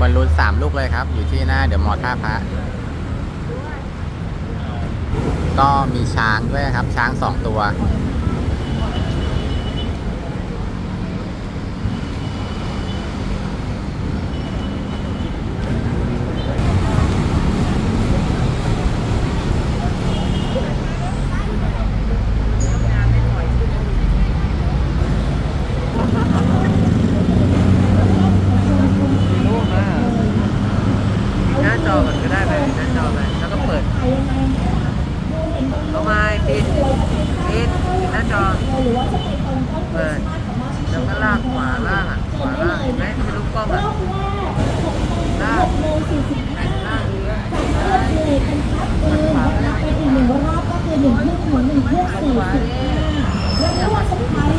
วนรุนสามลูกเลยครับ อยู่ที่หน้าเดี๋ยวมอท่าพระก็มีช้างด้วยครับ ช้างสองตัว รูปมาหน้า จอก่อนก็ได้ไปหน้าจอไปแล้วก็เปิดเอามาปิดปิดปิดหน้าจอเปิดแล้วก็ลากขวาล่างอะขวาล่างเห็นไหมที่ลูกกล้องอะลากลากเรือมันขวาล่างเป็นอีกหนึ่งรอบก็คือหนึ่งทุ่มถึงหนึ่งทุ่มสี่สิบห้าและรอบสุดท้าย